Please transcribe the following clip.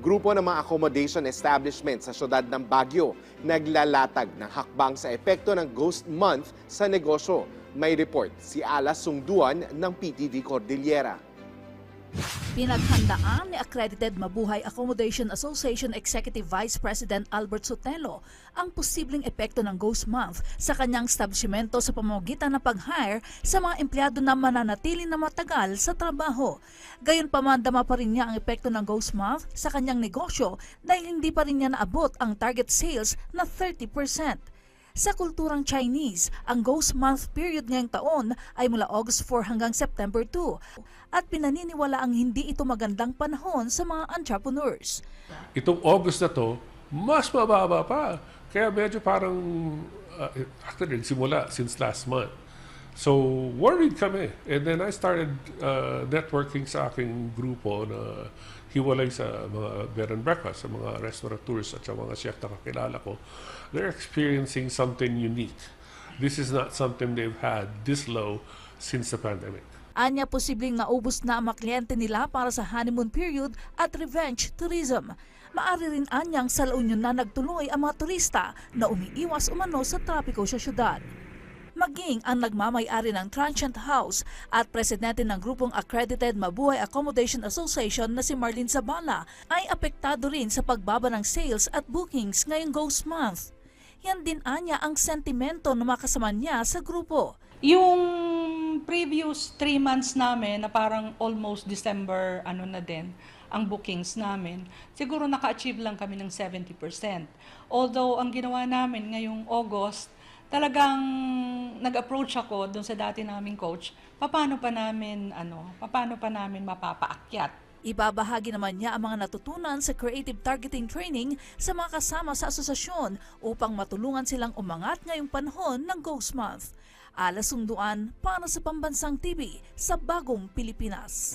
Grupo ng mga accommodation establishment sa syudad ng Baguio naglalatag ng hakbang sa epekto ng Ghost Month sa negosyo. May report si Ala Sungduan ng PTV Cordillera. Pinaghandaan ni Accredited Mabuhay Accommodation Association Executive Vice President Albert Sotelo ang posibleng epekto ng Ghost Month sa kanyang establishmento sa pamamagitan ng pag-hire sa mga empleyado na mananatili na matagal sa trabaho. Gayunpaman dama pa rin niya ang epekto ng Ghost Month sa kanyang negosyo dahil hindi pa rin niya naabot ang target sales na 30%. Sa kulturang Chinese, ang Ghost Month period ngayong taon ay mula August 4 hanggang September 2 at pinaniniwala ang hindi ito magandang panahon sa mga entrepreneurs. Itong August na to, mas mababa pa. Kaya medyo parang, uh, actually, nagsimula since last month. So, worried kami. And then I started uh, networking sa aking grupo na hiwalay sa mga bed and breakfast, sa mga restaurateurs at sa mga chef na kakilala ko. They're experiencing something unique. This is not something they've had this low since the pandemic. Anya posibleng naubos na ang mga kliyente nila para sa honeymoon period at revenge tourism. Maari rin anyang sa La Union na nagtuloy ang mga turista na umiiwas umano sa trapiko sa syudad. Maging ang nagmamay-ari ng Transient House at presidente ng grupong Accredited Mabuhay Accommodation Association na si Marlene Zabala ay apektado rin sa pagbaba ng sales at bookings ngayong Ghost Month. Yan din anya ang sentimento ng mga kasama niya sa grupo. Yung previous three months namin na parang almost December ano na din ang bookings namin, siguro naka-achieve lang kami ng 70%. Although ang ginawa namin ngayong August, talagang nag-approach ako doon sa dati naming coach, paano pa namin ano, paano pa namin mapapaakyat Ibabahagi naman niya ang mga natutunan sa creative targeting training sa mga kasama sa asosasyon upang matulungan silang umangat ngayong panahon ng Ghost Month. Ala Sunduan para sa Pambansang TV sa Bagong Pilipinas.